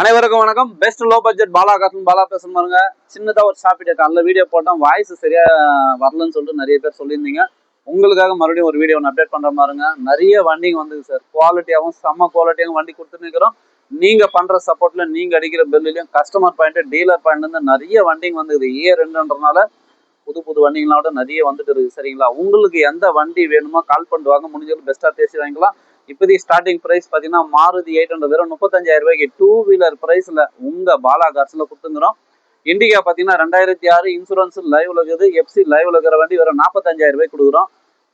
அனைவருக்கும் வணக்கம். Best low budget Bala காசன் பாலா பேசணும் பாருங்க. சின்னதாக ஒரு ஷாப்பிட்ட அந்த வீடியோ போட்டோம் வாய்ஸ் சரியா வரலன்னு சொல்லிட்டு நிறைய பேர் சொல்லியிருந்தீங்க. உங்களுக்காக மறுபடியும் ஒரு வீடியோ ஒன்று அப்டேட் பண்ற பாருங்க நிறைய வண்டிங்க வந்துது சார் குவாலிட்டியாகவும் செம்ம குவாலிட்டியாகவும் வண்டி கொடுத்துருக்கிறோம் இருக்கிறோம் நீங்க பண்ற சப்போர்ட்ல நீங்க அடிக்கிற பில்லையும் கஸ்டமர் பாயிண்ட் டீலர் பாயிண்ட் இருந்து நிறைய வண்டிங்க வந்துது ஏ ரெண்டுன்றனால புது புது வண்டிங்களோட நிறைய வந்துட்டு இருக்கு. சரிங்களா? உங்களுக்கு எந்த வண்டி வேணுமோ கால் பண்ணிட்டு வாங்க. பெஸ்ட்டாக பேசி வாங்கிக்கலாம். இப்போதைக்கு ஸ்டார்டிங் ப்ரைஸ் பார்த்தீங்கன்னா மாருதி எயிட் ஹண்ட்ரட் வெறும் முப்பத்தஞ்சாயிரம் ரூபாய்க்கு டூ வீலர் ப்ரைஸில் உங்கள் பாலா கார்ஸில் கொடுத்துங்கிறோம் இண்டிகா பார்த்தீங்கன்னா ரெண்டாயிரத்தி ஆறு இன்சூரன்ஸ் லைவ்ல இருக்குது எஃப்சி லைவ்ல இருக்கிற வண்டி வெறும் நாற்பத்தஞ்சாயிரம் ரூபாய் கொடுக்குறோம்.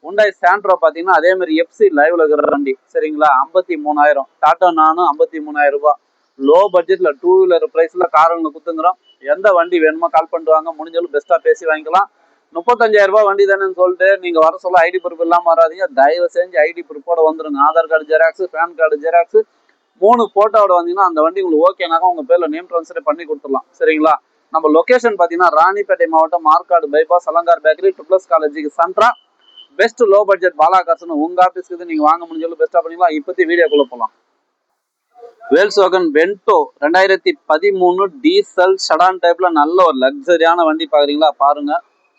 உண்டாய் சாண்ட்ரோ பார்த்தீங்கன்னா அதே மாதிரி எஃப்சி லைவ்ல இருக்கிற வண்டி. சரிங்களா? ஐம்பத்தி மூணாயிரம். டாட்டா நானும் ஐம்பத்தி மூணாயிரம் ரூபாய். லோ பட்ஜெட்டில் டூ வீலர் ப்ரைஸில் காருங்க கொடுத்துங்கிறோம் எந்த வண்டி வேணுமோ கால் பண்ணுவாங்க முடிஞ்சாலும் பெஸ்ட்டாக பேசி வாங்கிக்கலாம். முப்பத்தஞ்சாயிரம் ரூபாய் வண்டி தானேன்னு சொல்லிட்டு நீங்க வர சொல்ல ஐடி ப்ரூஃப் இல்லாமல் வராதீங்க. தயவு செஞ்சு ஐடி ப்ரூஃபோட வந்துருங்க. Aadhaar card xerox PAN card xerox மூணு போட்டோவோட வந்தீங்கன்னா அந்த வண்டி உங்களுக்கு ஓகேனாக்கா உங்க பேர்ல நேம் ட்ரான்ஸ்ஃபர் பண்ணி கொடுத்துடலாம். சரிங்களா? நம்ம லொக்கேஷன் பார்த்தீங்கன்னா ராணிப்பேட்டை மாவட்டம் மார்க்காடு பைபாஸ் அலங்கார் பேக்கரி ட்ரிப்ளஸ் காலேஜுக்கு சென்ட்ரா பெஸ்ட் லோ பட்ஜெட் பாலா காசுன்னு உங்க ஆஃபீஸ்க்கு நீங்க வாங்க முடிஞ்சாலும் பெஸ்ட்டாக பண்ணிக்கலாம் இப்போத்தி வீடியோக்குள்ள போகலாம் வேல்சோகன் வென்டோ ரெண்டாயிரத்தி பதிமூணு டீசல் ஷடான் டைப்ல நல்ல ஒரு லக்ஸரியான வண்டி பாக்குறீங்களா? பாருங்க.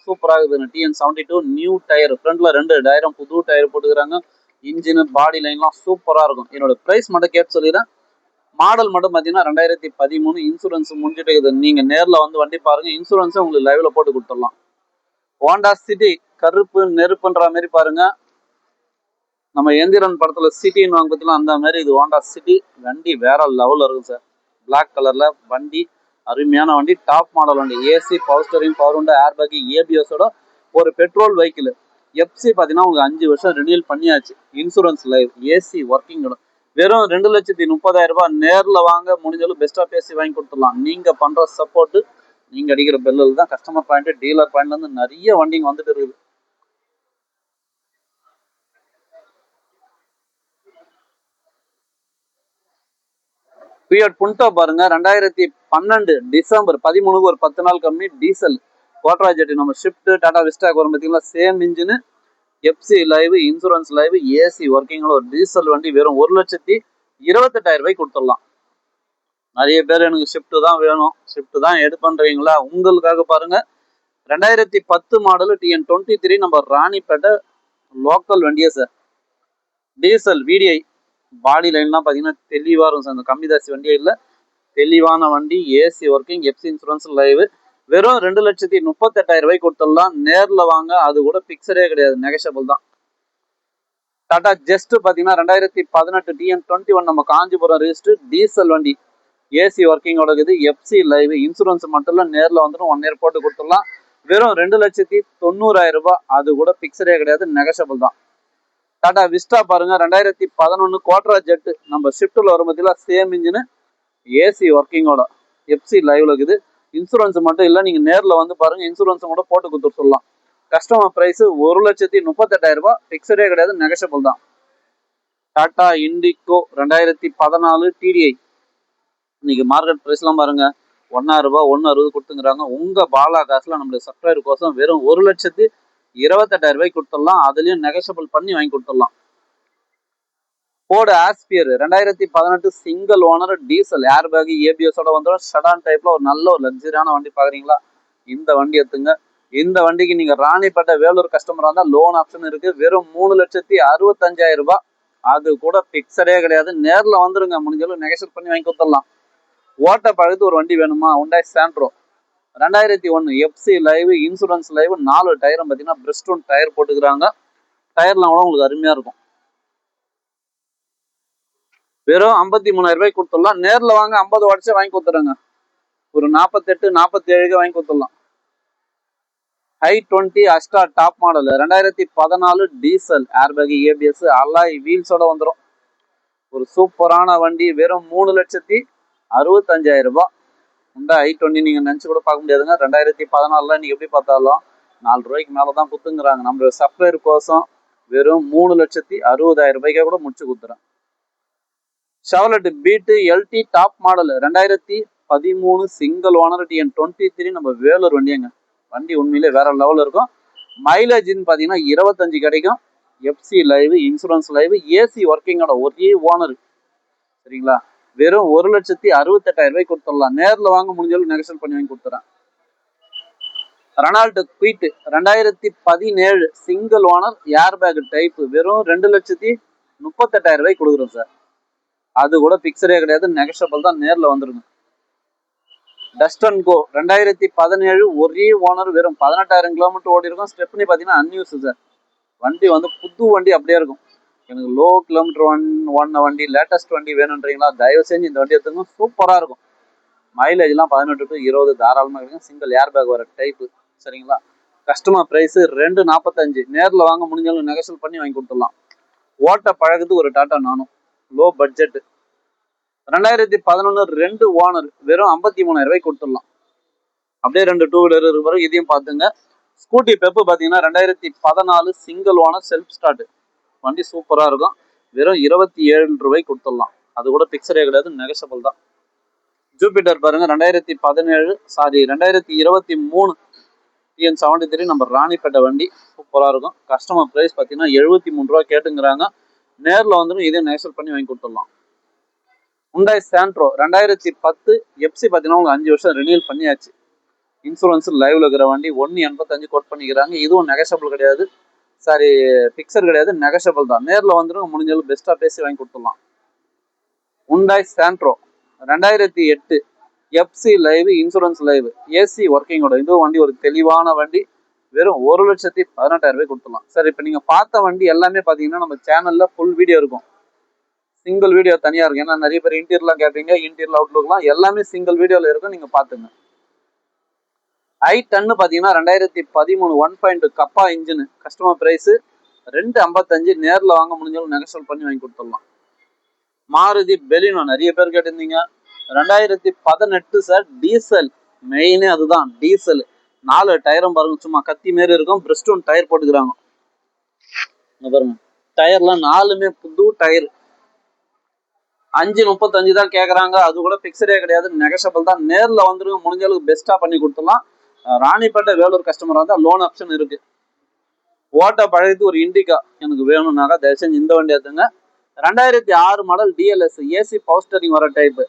சூப்பராக இருக்குது. TN seventy two new tyre ஃப்ரண்ட்ல ரெண்டு டயரும் புது டயர் போட்டுக்கிறாங்க. இன்ஜினு பாடி லைன்லாம் சூப்பரா இருக்கும். என்னோட பிரைஸ் மட்டும் கேட்டு சொல்லிடுறேன். மாடல் மட்டும் பார்த்தீங்கன்னா ரெண்டாயிரத்தி பதிமூணு இன்சூரன்ஸ் முடிஞ்சுட்டு இருக்குது. நீங்க நேர்ல வந்து வண்டி பாருங்க. இன்சூரன்ஸும் உங்களுக்கு லைவ்ல போட்டு கொடுத்துடலாம். ஹோண்டா சிட்டி கருப்பு நெருப்புன்ற மாதிரி பாருங்க. நம்ம எந்திரன் படத்துல சிட்டின்னு வாங்க பார்த்தீங்கன்னா அந்த மாதிரி இது ஹோண்டா சிட்டி வண்டி வேற லெவல்ல இருக்கும் சார் பிளாக் கலர்ல வண்டி அருமையான வண்டி டாப் மாடல் வண்டி. ஏசி பவர் ஸ்டரிங் பவர் உண்டா ஏர் பேக்கிங் ஏபிஎஸோட ஒரு பெட்ரோல் வெஹிக்கிள் எஃப்சி பார்த்தீங்கன்னா உங்களுக்கு அஞ்சு வருஷம் ரினியூல் பண்ணியாச்சு. இன்சூரன்ஸ் லைவ் ஏசி ஒர்க்கிங்கோட வெறும் ரெண்டு லட்சத்தி முப்பதாயிரம் ரூபாய் நேரில் வாங்க முடிஞ்சாலும் பெஸ்ட்டாக பேசி வாங்கி கொடுத்துடலாம். நீங்கள் பண்ணுற சப்போர்ட்டு நீங்கள் அடிக்கிற பெல்லில் தான் கஸ்டமர் பாயிண்ட்டு டீலர் பாயிண்ட்லேருந்து நிறைய வண்டிங்க வந்துட்டு இருக்குது. பிஎட் புண்டோ பாருங்க. ரெண்டாயிரத்தி பன்னெண்டு டிசம்பர் பதிமூணுக்கு ஒரு பத்து நாள் கம்மி டீசல் கோட்ராஜெட் நம்ம ஷிஃப்ட் டாடா விஸ்டாக் வரும் பார்த்தீங்களா? Same engine FC live insurance live AC ஒர்க்கிங்கில் ஒரு டீசல் வண்டி வெறும் ஒரு லட்சத்தி இருபத்தெட்டாயிரம் ரூபாய்க்கு கொடுத்துடலாம். நிறைய பேர் எனக்கு ஷிஃப்ட் தான் வேணும். ஷிஃப்ட் தான் எடு பண்றீங்களா? உங்களுக்காக பாருங்க. ரெண்டாயிரத்தி பத்து மாடலு டிஎன் டுவெண்ட்டி த்ரீ நம்ம ராணிப்பேட்டை லோக்கல் வண்டியே சார் டீசல் விடிஐ பாடி லைன்லாம் பார்த்தீங்கன்னா தெளிவாக இருக்கும் சார். அந்த கம்மிதாசி வண்டியே தெளிவான வண்டி AC working FC insurance live வெறும் ரெண்டு லட்சத்தி முப்பத்தெட்டாயிரம் ரூபாய்க்கு கொடுத்துடலாம். நேரில் வாங்க அது கூட பிக்சரே கிடையாது. நெகஷபிள் தான். டாடா ஜெஸ்ட் பார்த்தீங்கன்னா ரெண்டாயிரத்தி பதினெட்டு டிஎன் டுவெண்ட்டி ஒன் நம்ம காஞ்சிபுரம் ரிஜிஸ்டர் டீசல் வண்டி. ஏசி ஒர்க்கிங்கோட இருக்குது எஃப்சி லைவ் இன்சூரன்ஸ் மட்டும் இல்லை நேரில் வந்துடும் ஒன் இயர் போட்டு கொடுத்துடலாம். வெறும் ரெண்டு லட்சத்தி தொண்ணூறாயிரம் ரூபாய் அது கூட பிக்சரே கிடையாது நெகஷபிள் தான். டாடா விஸ்டா பாருங்க. ரெண்டாயிரத்தி பதினொன்று கோட்ரா ஜெட்டு நம்ம ஷிஃப்ட்டில் வரும் பார்த்தீங்களா சேம் இன்ஜினு ஏசி ஒர்க்கிங்கோட எஃப்சி லைவ்ல இருக்குது. இன்சூரன்ஸ் மட்டும் இல்லை நீங்கள் நேரில் வந்து பாருங்க. இன்சூரன்ஸும் கூட போட்டு கொடுத்துட்டு சொல்லலாம். கஸ்டமர் ப்ரைஸ் ஒரு லட்சத்தி முப்பத்தெட்டாயிரம் ரூபாய். ஃபிக்ஸடே கிடையாது நெகஷபிள் தான். டாடா இண்டிகோ ரெண்டாயிரத்தி பதினாலு டிடிஐ இன்னைக்கு மார்க்கெட் ப்ரைஸ்லாம் பாருங்க. ஒன்னாயிரம் ரூபாய் ஒன்று அறுபது கொடுத்துங்கிறாங்க. உங்க பாலா காசுல நம்மளுடைய சப்ஸ்கிரைபர் கோசம் வெறும் ஒரு லட்சத்தி இருபத்தெட்டாயிரம் ரூபாய்க்கு கொடுத்துடலாம். அதுலயும் நெகசபிள் பண்ணி வாங்கி கொடுத்துடலாம். போர்டு ஆஸ்பியர் ரெண்டாயிரத்தி பதினெட்டு single owner diesel air bag ஏபிஎஸோட வந்துடும் ஷடான் டைப்ல ஒரு நல்ல ஒரு லக்ஸரியான வண்டி பாக்குறீங்களா? இந்த வண்டி எடுத்துங்க. இந்த வண்டிக்கு நீங்க ராணிப்பேட்டை வேலூர் கஸ்டமரா இருந்தா லோன் ஆப்ஷன் இருக்கு. வெறும் மூணு லட்சத்தி அறுபத்தஞ்சாயிரம் ரூபாய். அது கூட பிக்சடே கிடையாது. நேர்ல வந்துருங்க. முடிஞ்சளவு நெகசல் பண்ணி வாங்கி கொடுத்துடலாம். ஓட்ட பழுத்து ஒரு வண்டி வேணுமா? உண்டாய் சாண்ட்ரோ ரெண்டாயிரத்தி ஒன்று எஃப்சி லைவ் இன்சூரன்ஸ் லைவ் நாலு டயரும் பார்த்தீங்கன்னா பிரிஸ்டோன் டயர் போட்டுக்கிறாங்க. டயர்லாம் கூட உங்களுக்கு அருமையா இருக்கும். வெறும் ஐம்பத்தி மூணாயிரம் ரூபாய்க்கு கொடுத்துடலாம். நேர்ல வாங்க ஐம்பது வாட்ஸே வாங்கி கொடுத்துருங்க ஒரு நாற்பத்தெட்டு நாற்பத்தி ஏழுக்கு வாங்கி கொடுத்துடலாம். I twenty asta top model ரெண்டாயிரத்தி பதினாலு டீசல் ஏர்பேக் ஏபிஎஸ் அல்லாய் வீல்ஸோட வந்துடும் ஒரு சூப்பரான வண்டி வெறும் மூணு லட்சத்தி அறுபத்தஞ்சாயிரம் ரூபாய். இந்த ஐ டுவெண்ட்டி நீங்கள் நினச்சி கூட பார்க்க முடியாதுங்க. ரெண்டாயிரத்தி பதினாலில் நீங்கள் எப்படி பார்த்தாலும் நாலு ரூபாய்க்கு மேலே தான் குத்துங்கிறாங்க. நம்மளோட சப்ளையர் கோசம் வெறும் மூணு லட்சத்தி அறுபதாயிரம் ரூபாய்க்கே கூட முடிச்சு கொடுத்துறேன் Chevrolet Beat LT top model ரெண்டாயிரத்தி பதிமூணு single owner TN twenty three நம்ம வேலூர் வண்டியங்க. வண்டி உண்மையிலே வேற லெவலில் இருக்கும். மைலேஜ்னு பார்த்தீங்கன்னா இருபத்தஞ்சு கிடைக்கும். FC live insurance live AC ஒர்க்கிங்கோட ஒரே ஓனர் சரிங்களா? வெறும் ஒரு லட்சத்தி அறுபத்தெட்டாயிரம் ரூபாய் கொடுத்துடலாம். நேர்ல வாங்க முடிஞ்சாலும் நெகசல் பண்ணி வாங்கி கொடுத்துறேன். ரெனால்டு குயிட் ரெண்டாயிரத்தி பதினேழு single owner air bag type வெறும் ரெண்டு லட்சத்தி முப்பத்தெட்டாயிரம் ரூபாய் கொடுக்குறோம் சார். அது கூட பிக்சரே கிடையாது நெகஷபிள் தான் நேர்ல வந்துருங்க. டஸ்ட் அண்ட் கோ ரெண்டாயிரத்தி பதினேழு ஒரே ஓனர் வெறும் பதினெட்டாயிரம் கிலோமீட்டர் ஓடி இருக்கும் ஸ்டெப்னி பார்த்தீங்கன்னா அன்யூஸ் சார். வண்டி வந்து புது வண்டி அப்படியே இருக்கும். எனக்கு லோ கிலோமீட்டர் ஒன் ஒன் வண்டி லேட்டஸ்ட் வண்டி வேணுன்றீங்களா தயவு செஞ்சு இந்த வண்டி எடுத்துங்க சூப்பராக இருக்கும். மைலேஜ்லாம் பதினெட்டு டு இருபது தாராளமாக கிடைக்கும். சிங்கிள் ஏர் பேக் வர டைப்பு சரிங்களா? கஸ்டமர் ப்ரைஸு ரெண்டு நாற்பத்தஞ்சு நேரில் வாங்க முடிஞ்சாலும் நெகசல் பண்ணி வாங்கி கொடுத்துடலாம். ஓட்ட பழகுது ஒரு டாட்டா நானும். லோ பட்ஜெட்டு ரெண்டாயிரத்தி பதினொன்று ரெண்டு ஓனர் வெறும் ஐம்பத்தி மூணாயிரம் ரூபாய் கொடுத்துடலாம். அப்படியே ரெண்டு டூ வீலர் இருக்கிற இதையும் பார்த்துங்க. ஸ்கூட்டி பெப்பு பார்த்தீங்கன்னா ரெண்டாயிரத்தி பதினாலு சிங்கிள் ஓனர் செல்ஃப் ஸ்டார்ட் வண்டி சூப்பராக இருக்கும். வெறும் இருபத்தி ஏழு ரூபாய் கொடுத்துடலாம். அது கூட பிக்சரே கிடையாது நெகசபிள் தான். ஜூபிட்டர் பாருங்க ரெண்டாயிரத்தி பதினேழு சாரி ரெண்டாயிரத்தி இருபத்தி மூணு டிஎன் செவன்டி த்ரீ நம்ம ராணிப்பேட்டை வண்டி சூப்பராக இருக்கும். கஸ்டமர் ப்ரைஸ் பார்த்தீங்கன்னா எழுபத்தி மூணு ரூபா கேட்டுங்கிறாங்க. நேரில் வந்துடும் இதையும் நெகசல் பண்ணி வாங்கி கொடுத்துடலாம். உண்டாய் சாண்ட்ரோ ரெண்டாயிரத்தி பத்து எப்சி பார்த்தீங்கன்னா உங்களுக்கு அஞ்சு வருஷம் ரினியூல் பண்ணியாச்சு. இன்சூரன்ஸ் லைவ்ல இருக்கிற வண்டி ஒன்று எண்பத்தஞ்சு கோட் பண்ணிக்கிறாங்க. இதுவும் நெகசபிள் கிடையாது. சாரி பிக்சர் கிடையாது நெகஷபிள் தான். நேரில் வந்துடும் முடிஞ்சளவு பெஸ்ட்டாக பேசி வாங்கி கொடுத்துடலாம். உண்டாய் சாண்ட்ரோ ரெண்டாயிரத்தி எட்டு FC live insurance live AC ஒர்க்கிங்கோட இதுவும் வண்டி ஒரு தெளிவான வண்டி. வெறும் ஒரு லட்சத்தி பதினெட்டாயிரம் ரூபாய் கொடுத்துடலாம். சார் இப்போ நீங்கள் பார்த்த வண்டி எல்லாமே பார்த்தீங்கன்னா நம்ம சேனலில் ஃபுல் வீடியோ இருக்கும். சிங்கிள் வீடியோ தனியாக இருக்கும். ஏன்னா நிறைய பேர் இன்டீரியர்லாம் கேட்பீங்க இன்டீரியர் அவுட்லுக்லாம் எல்லாமே சிங்கிள் வீடியோவில் இருக்கும். நீங்கள் பார்த்துங்க. ஐ டன்னு பார்த்தீங்கன்னா ரெண்டாயிரத்தி பதிமூணு one point kappa engine customer price ரெண்டு ஐம்பத்தஞ்சு நேரில் வாங்க முடிஞ்சாலும் நெகசல் பண்ணி வாங்கி கொடுத்துடலாம். மாருதி பெலினோ நிறைய பேர் கேட்டிருந்தீங்க. ரெண்டாயிரத்தி பதினெட்டு சார் டீசல் மெயினே அதுதான் டீசல் நாலு டயரும் பாருங்க சும்மா கத்தி மாரி இருக்கும். பிரிஸ்டோன் டயர் போட்டுக்கிறாங்க. பாருங்க டயர்லாம் நாலுமே புது டயர் அஞ்சு முப்பத்தஞ்சு தான் கேட்குறாங்க அது கூட பிக்சரே கிடையாது. நெகஷபிள் தான். நேரில் வந்துருங்க முடிஞ்ச அளவுக்கு பெஸ்ட்டாக பண்ணி கொடுத்துடலாம். ராணிப்பேட்டை வேலூர் கஸ்டமராக இருந்தால் லோன் ஆப்ஷன் இருக்கு. ஓட்ட பழகிட்டு ஒரு இண்டிகா எனக்கு வேணும்னாக்கா தயவு செஞ்சு இந்த வண்டி எடுத்துங்க. ரெண்டாயிரத்தி ஆறு model DLS AC power steering வர டைப்பு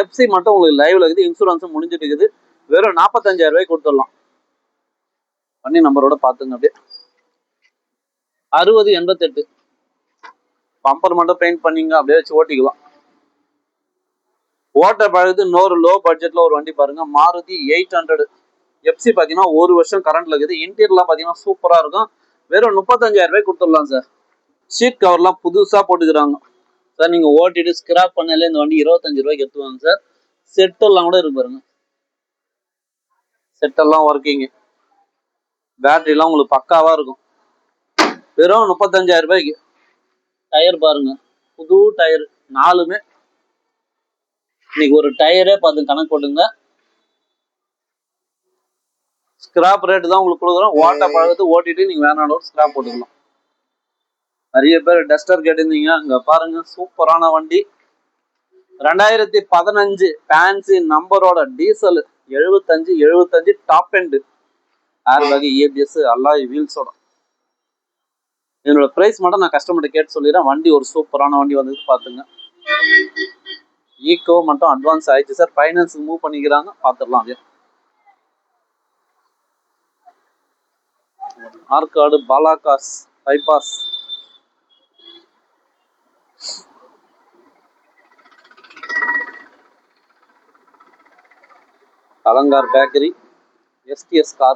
எஃப்சி மட்டும் உங்களுக்கு லைவ்ல இருக்குது இன்சூரன்ஸும் முடிஞ்சிட்டு இருக்குது. வெறும் நாற்பத்தஞ்சாயிரம் ரூபாய் கொடுத்துடலாம். பண்ணி நம்பரோட பார்த்துங்க அப்படியே. அறுபது எண்பத்தெட்டு. பம்பர் மட்டும் பெயிண்ட் பண்ணீங்க அப்படியே வச்சு ஓட்டிக்கலாம். ஓட்ட பழகுது இன்னொரு லோ பட்ஜெட்ல ஒரு வண்டி பாருங்க. மாருதி எயிட் ஹண்ட்ரட் எஃப்சி பார்த்தீங்கன்னா ஒரு வருஷம் கரண்ட்ல இருக்குது. இன்டீரியர்லாம் பார்த்தீங்கன்னா சூப்பராக இருக்கும். வெறும் முப்பத்தஞ்சாயிரம் ரூபாய் கொடுத்துடலாம் சார் சீட் கவர்லாம் புதுசாக போட்டுக்கிறாங்க. சார் நீங்கள் ஓட்டிட்டு ஸ்கிராப் பண்ணல இந்த வண்டி இருபத்தஞ்சு ரூபாய்க்கு எடுத்துவாங்க சார் செட்டெல்லாம் கூட இருக்கு பாருங்க. செட்டெல்லாம் ஒர்க்கிங் பேட்டரிலாம் உங்களுக்கு பக்காவாக இருக்கும். வெறும் முப்பத்தஞ்சாயிரம் ரூபாய்க்கு. டயர் பாருங்க. புது டயர் நாலுமே இன்னைக்கு ஒரு டயரே பார்த்து கணக்கு போட்டுங்க. ஸ்கிராப் ரேட் தான் உங்களுக்கு கொடுக்குறோம். ஓட்ட பழகத்து ஓட்டிட்டு நீங்க வேணாலும் ஸ்கிராப் போட்டுக்கலாம். நிறைய பேர் டஸ்டர் கேட்டிருந்தீங்க. அங்க பாருங்க சூப்பரான வண்டி. ரெண்டாயிரத்தி பதினஞ்சு ஃபேன்சி நம்பரோட டீசல் எழுபத்தஞ்சு எழுபத்தஞ்சு top end air bag ABS alloy வீல்ஸோட இதனோட ப்ரைஸ் மட்டும் நான் கஸ்டமர்கிட்ட கேட்டு சொல்லிடுறேன். வண்டி ஒரு சூப்பரான வண்டி வந்தது பார்த்துங்க. ஈக்கோ மட்டும் அட்வான்ஸ் ஆயிடுச்சு சார் ஃபைனான்ஸுக்கு மூவ் பண்ணிக்கிறாங்க பார்த்துடலாம் அப்படியே Arcot பாலாகாஸ் bypass Alankar bakery STS car